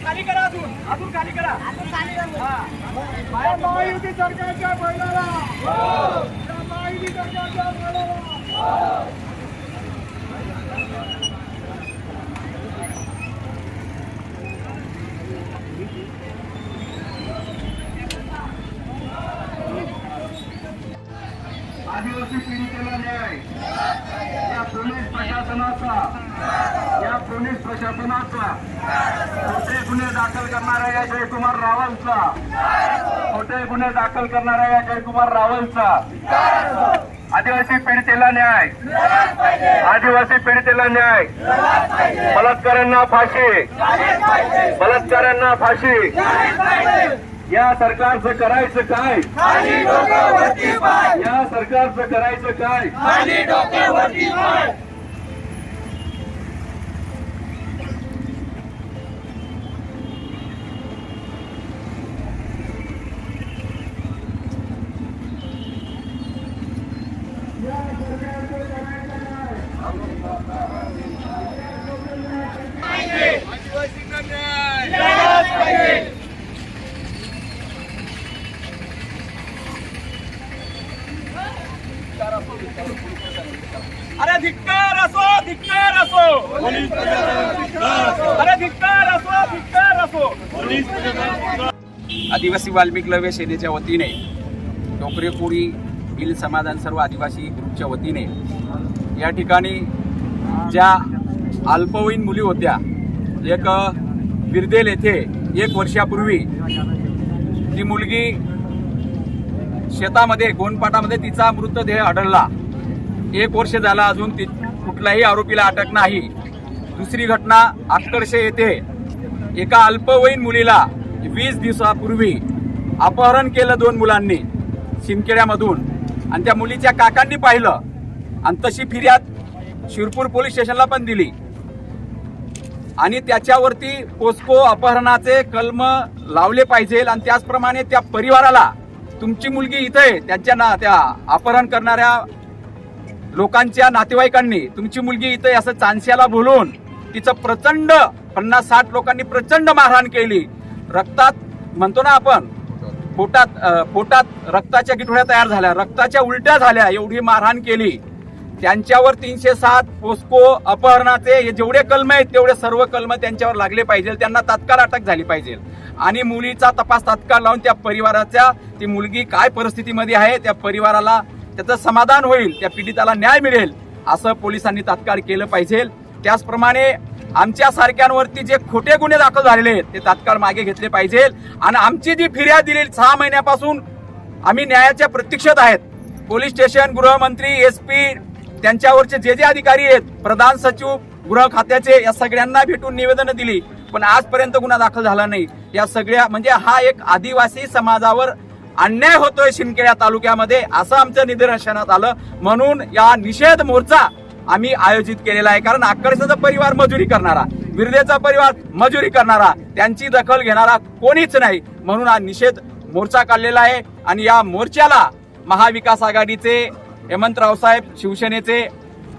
खाली करा अजून. अजून खाली करा. हा. महायुती सरकारच्या बैलाला. महायुती सरकारच्या बैलाला आदिवासी पीडितेला न्याय या पोलीस प्रशासनाचा या पोलीस प्रशासनाचा खोटे गुन्हे दाखल करणाऱ्या या जयकुमार रावलचा खोटे गुन्हे दाखल करणाऱ्या या जयकुमार रावलचा आदिवासी पीडितेला न्याय. आदिवासी पीडितेला न्याय. बलात्कारांना फाशी. बलात्कारांना फाशी. या सरकारचं करायचं काय? या सरकारचं करायचं काय? अरे धिक्कार असो धिक्कार असो. अरे धिक्कार असो धिक्कार असो. आदिवासी वाल्मिक लव्य सेनेच्या वतीने टोकरेपुरी भिल समाधान सर्व आदिवासी ग्रुपच्या वतीने या ठिकाणी ज्या अल्पवयीन मुली होत्या एक बिरदेल येथे एक वर्षापूर्वी ती मुलगी शेतामध्ये गोंडपाटामध्ये तिचा मृतदेह आढळला. एक वर्ष झाला अजून ती कुठल्याही आरोपीला अटक नाही. दुसरी घटना आकर्ष येथे एका अल्पवयीन मुलीला वीस दिवसापूर्वी अपहरण केलं दोन मुलांनी शिमखेड्यामधून आणि त्या मुलीच्या काकांनी पाहिलं आणि तशी फिर्याद शिरपूर पोलीस स्टेशनला पण दिली. आणि त्याच्यावरती पोस्को अपहरणाचे कलम लावले पाहिजे आणि त्याचप्रमाणे त्या परिवाराला तुमची मुलगी इथे आहे त्यांच्या ना त्या अपहरण करणाऱ्या लोकांच्या नातेवाईकांनी तुमची मुलगी इथे असं चांस्याला बोलून तिचं प्रचंड पन्नास साठ लोकांनी प्रचंड मारहाण केली. रक्तात म्हणतो ना आपण पोटात पोटात रक्ताच्या गिठोळ्या तयार झाल्या. रक्ताच्या उलट्या झाल्या एवढी मारहाण केली. त्यांच्यावर तीनशे सात पोस्को अपहरणाचे हे जेवढे कलम आहेत तेवढे सर्व कलम त्यांच्यावर लागले पाहिजे. त्यांना तात्काळ अटक झाली पाहिजे. आणि मुलीचा तपास तात्काळ लावून त्या परिवाराच्या ती मुलगी काय परिस्थितीमध्ये आहे त्या परिवाराला त्याचं समाधान होईल त्या पीडिताला न्याय मिळेल असं पोलिसांनी तात्काळ केलं पाहिजे. त्याचप्रमाणे आमच्या सारख्यांवरती जे खोटे गुन्हे दाखल झालेले आहेत ते तात्काळ मागे घेतले पाहिजे. आणि आमची जी फिर्याद दिली सहा महिन्यापासून आम्ही न्यायाच्या प्रतीक्षेत आहेत. पोलीस स्टेशन गृहमंत्री एस पी त्यांच्यावरचे जे जे अधिकारी आहेत प्रधान सचिव गृह खात्याचे या सगळ्यांना भेटून निवेदन दिली. पण आजपर्यंत गुन्हा दाखल झाला नाही. या सगळ्या म्हणजे हा एक आदिवासी समाजावर अन्याय होतोय शिंदखेडा तालुक्यामध्ये असं आमचं निदर्शनात आलं. म्हणून या निषेध मोर्चा आम्ही आयोजित केलेला आहे. कारण आकर्षाचा परिवार मजुरी करणारा विरदेचा परिवार मजुरी करणारा त्यांची दखल घेणारा कोणीच नाही. म्हणून हा निषेध मोर्चा काढलेला आहे. आणि या मोर्चाला महाविकास आघाडीचे हेमंतराव साहेब शिवसेनेचे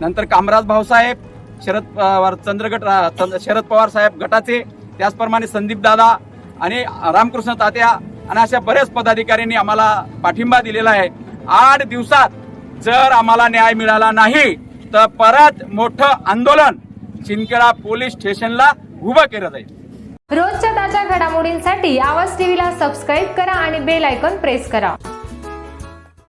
नंतर कामराज भाऊसाहेब शरद चंद्रगट शरद पवार साहेब गटाचे त्याचप्रमाणे संदीप दादा आणि रामकृष्ण तात्या आणि अशा बऱ्याच पदाधिकाऱ्यांनी आम्हाला पाठिंबा दिलेला आहे. आठ दिवसात जर आम्हाला न्याय मिळाला नाही तर परत मोठं आंदोलन चिनखेडा पोलीस स्टेशनला उभं केलं जाईल. रोजच्या ताज्या घडामोडींसाठी आवाज टीव्हीला सबस्क्राईब करा आणि बेल आयकॉन प्रेस करा.